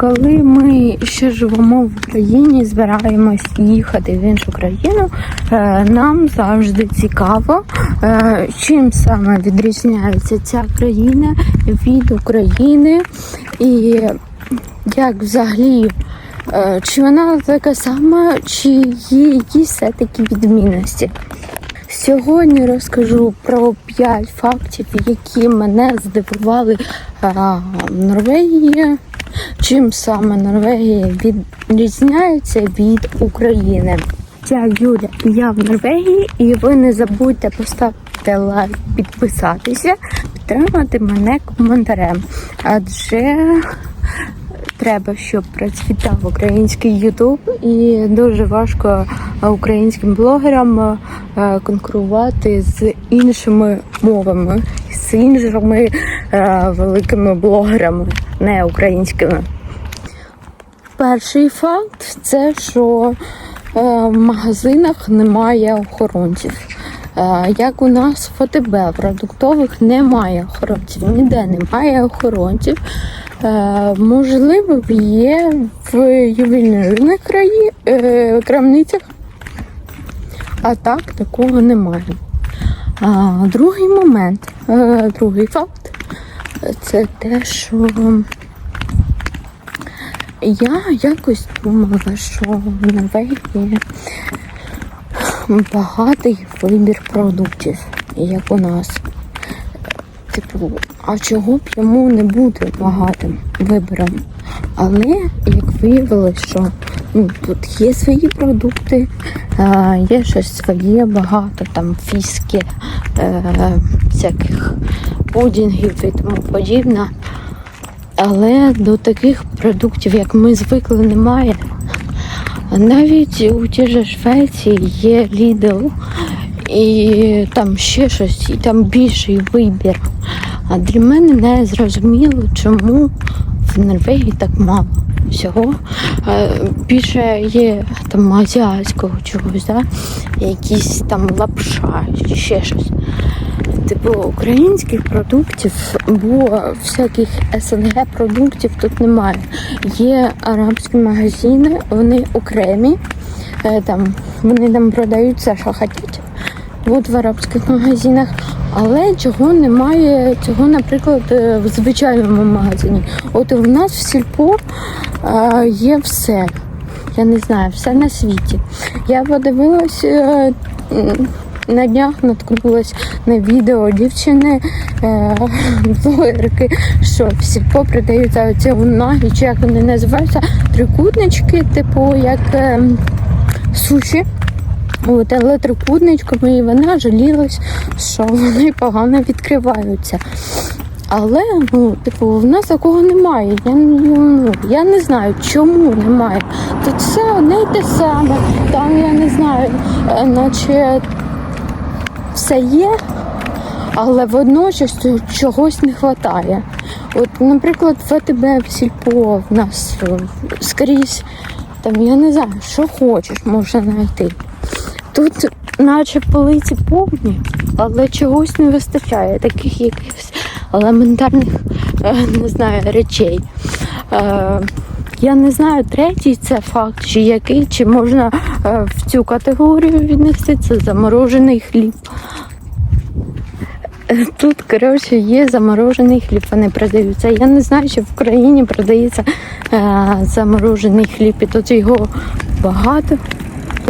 коли ми ще живемо в Україні, збираємось їхати в іншу країну, е, нам завжди цікаво, е, чим саме відрізняється ця країна від України, і як взагалі, е, чи вона така сама, чи є якісь все-таки відмінності. Сьогодні розкажу про 5 фактів, які мене здивували в Норвегії. Чим саме Норвегія відрізняється від України. Я Юля, я в Норвегії, і ви не забудьте поставити лайк, підписатися, підтримати мене коментарем. Адже треба, щоб процвітав український Ютуб, і дуже важко українським блогерам е, конкурувати з іншими мовами, з іншими е, великими блогерами, не українськими. Перший факт це що е, в магазинах немає охоронців. Е, Як у нас в ФТБ продуктових немає охоронців, ніде немає охоронців. Е, Можливо, є в ювелірних е, крамницях, а так такого немає. Другий момент, другий факт це те, що я якось думала, що в Норвегії багатий вибір продуктів, як у нас. Типу, а чого б йому не бути багатим вибором? Але як виявилось, що ну, тут є свої продукти, є щось своє, багато там фіски, е, всяких пудінгів і тому подібне. Але до таких продуктів, як ми звикли, немає. Навіть у тій же Швеції є Lidl, і там ще щось, і там більший вибір. А для мене не зрозуміло, чому в Норвегії так мало всього. Е, Більше є там азіатського чогось, да? якісь там лапша, чи ще щось. Типу українських продуктів, бо всяких СНГ продуктів тут немає. Є арабські магазини, вони окремі, е, там, вони там продають все, що хочуть. От в арабських магазинах, але чого немає, цього, наприклад, е, в звичайному магазині. От у нас в сільпо е, є все. Я не знаю, все на світі. Я подивилась е, на днях наткнулась на відео дівчини блогерки, що в сільпо продаються оці унагі, чи як вони називаються, трикутнички, типу як е, суші. От, але трикутничками і вона жалілась, що вони погано відкриваються. Але, ну, типу, в нас такого немає. Я, ну, я не знаю, чому немає. Тут все одне й те саме. Там я не знаю, е, наче все є, але водночас чогось не вистачає. От, наприклад, ВТБ в сільпо в нас е, скрізь, там я не знаю, що хочеш, можна знайти. Тут наче полиці повні, але чогось не вистачає, таких якихось елементарних, е, не знаю, речей. Е, Я не знаю, третій це факт, чи який, чи можна е, в цю категорію віднести, це заморожений хліб. Тут, коротше, є заморожений хліб, вони продаються. Я не знаю, чи в Україні продається заморожений хліб, і тут його багато.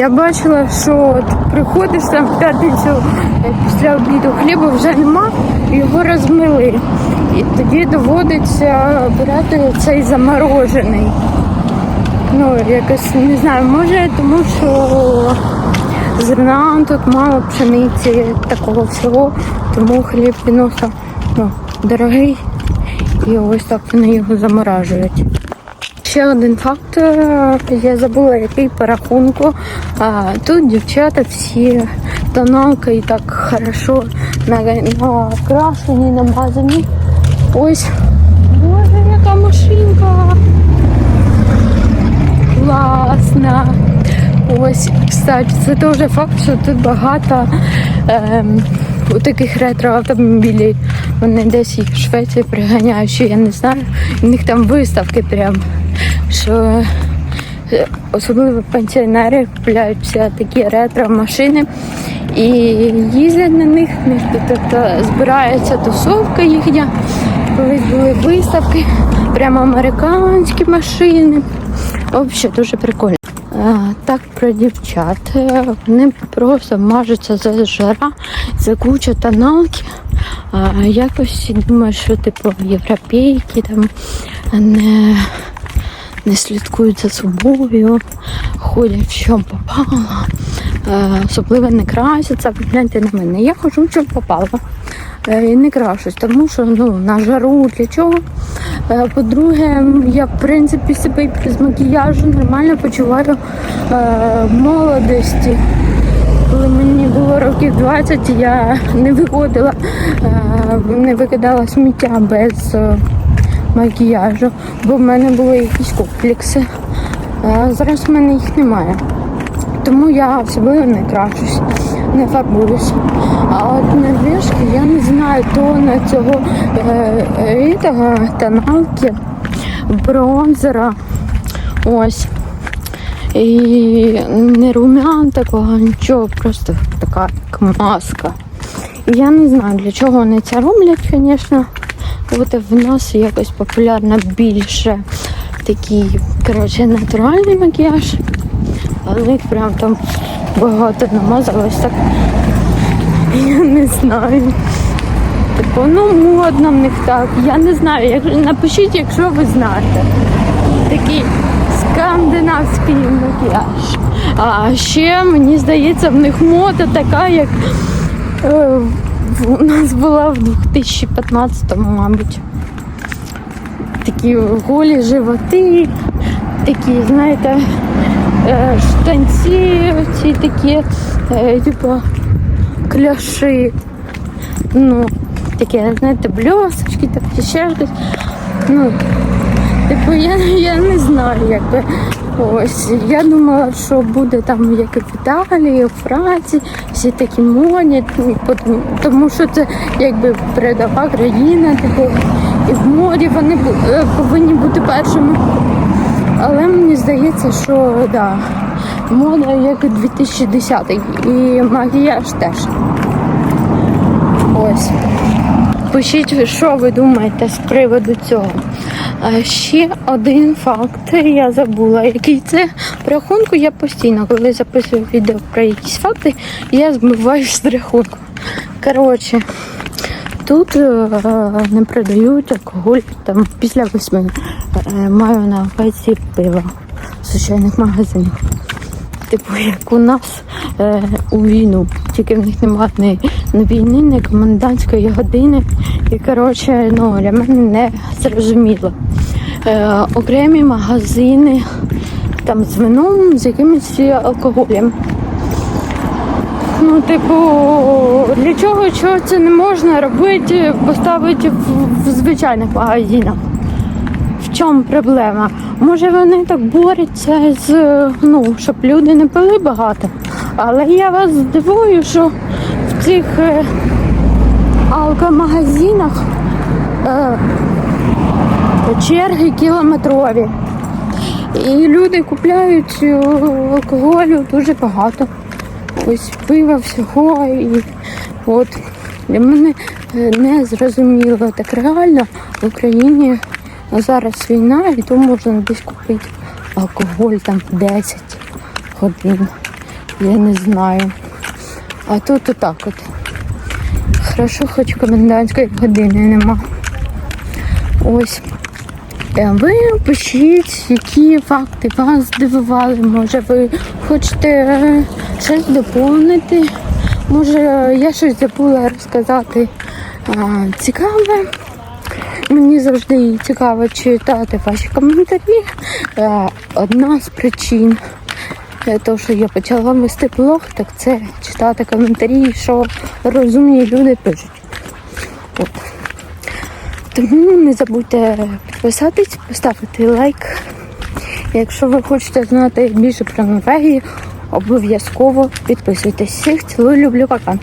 Я бачила, що от приходиш там в п'ятницю після обіду хліба вже нема, його розмили. І тоді доводиться брати цей заморожений. Ну, якось не знаю, може, тому що зерна тут мало пшениці, такого всього, тому хліб відносно ну, дорогий. І ось так вони його заморажують. Ще один факт, е, я забула, який по рахунку. А, тут дівчата всі тоналка і так хорошо на- накрашені, намазані. Ось. Боже, яка машинка! Класна. Ось, кстати, це теж факт, що тут багато у таких ретро-автомобілів. Вони десь їх в Швеції приганяють, що я не знаю. У них там виставки прям. Що е, особливо пенсіонери купляють такі ретро-машини і їздять на них. Тобто, збирається тусовка їхня. Колись були виставки, прямо американські машини. Взагалі дуже прикольно. Так про дівчат. Е, Вони просто мажуться за жара, за кучу тоналки. Якось думаю, що типу європейки там не, не слідкують за собою, ходять що попало, е, особливо не красяться. Гляньте на мене. Я в чому попало. Е, І не крашусь, тому що ну, на жару для чого. Е, По-друге, я в принципі себе без макіяжу нормально почуваю в молодості. Коли мені було років 20, я не виходила, не викидала сміття без макіяжу, бо в мене були якісь комплекси. Зараз в мене їх немає. Тому я особливо не крашусь, не фарбуюсь. А от на вішки я не знаю тона цього е, е, тоналки, бронзера. Ось. І не румян такого, нічого, просто така маска. Я не знаю, для чого вони це роблять, звісно. От в нас якось популярно більше такий, коротше, натуральний макіяж. Але прям там багато намазалось так. Я не знаю. Типу, ну модно в них так. Я не знаю. Як... Напишіть, якщо ви знаєте. Такий скандинавський макіяж. А ще мені здається, в них мода така, як е, у нас була в 2015-му, мабуть. Такі голі животи, такі, знаєте, е, штанці, ці такі, типу, кляши. Ну, такі, знаєте, бльосочки, так ще щось. Ну, типу, я, я не знаю, якби. Ось, я думала, що буде там, як і в Італії, у Франції, всі такі модні, ну, тому що це якби передова країна, типу, і в моді вони е, повинні бути першими. Але мені здається, що да, мода як і 2010 і макіяж теж. Ось. Пишіть, що ви думаєте з приводу цього. А ще один факт, я забула, який це. По рахунку я постійно, коли записую відео про якісь факти, я збиваюсь з рахунку. Коротше, тут е, не продають алкоголь там після восьми. Е, маю на увазі пиво в звичайних магазинах. Типу, як у нас е, у війну. Тільки в них немає ні, ні війни, ні комендантської години. І коротше, ну, для мене не зрозуміло. Е, окремі магазини там з вином, з якимось алкоголем. Ну, типу, для чого чого це не можна робити, поставити в, в звичайних магазинах? Чому проблема? Може вони так борються з ну, щоб люди не пили багато. Але я вас здивую, що в цих е, алкомагазинах е, черги кілометрові. І люди купляють е, алкоголю дуже багато. Ось пива всього і от для мене е, не зрозуміло так реально в Україні зараз війна і то можна десь купити алкоголь там 10 годин. Я не знаю. А тут отак от. Хорошо, хоч комендантської години нема. Ось. Е, Ви пишіть, які факти вас здивували. Може, ви хочете щось доповнити. Може, я щось забула розказати а, цікаве. Мені завжди цікаво читати ваші коментарі. Е, Одна з причин е, того, що я почала вести блог, так це читати коментарі, що розумні люди пишуть. От. Тому не забудьте підписатись, поставити лайк. Якщо ви хочете знати більше про Норвегію, обов'язково підписуйтесь. Всіх цілую, люблю, пока.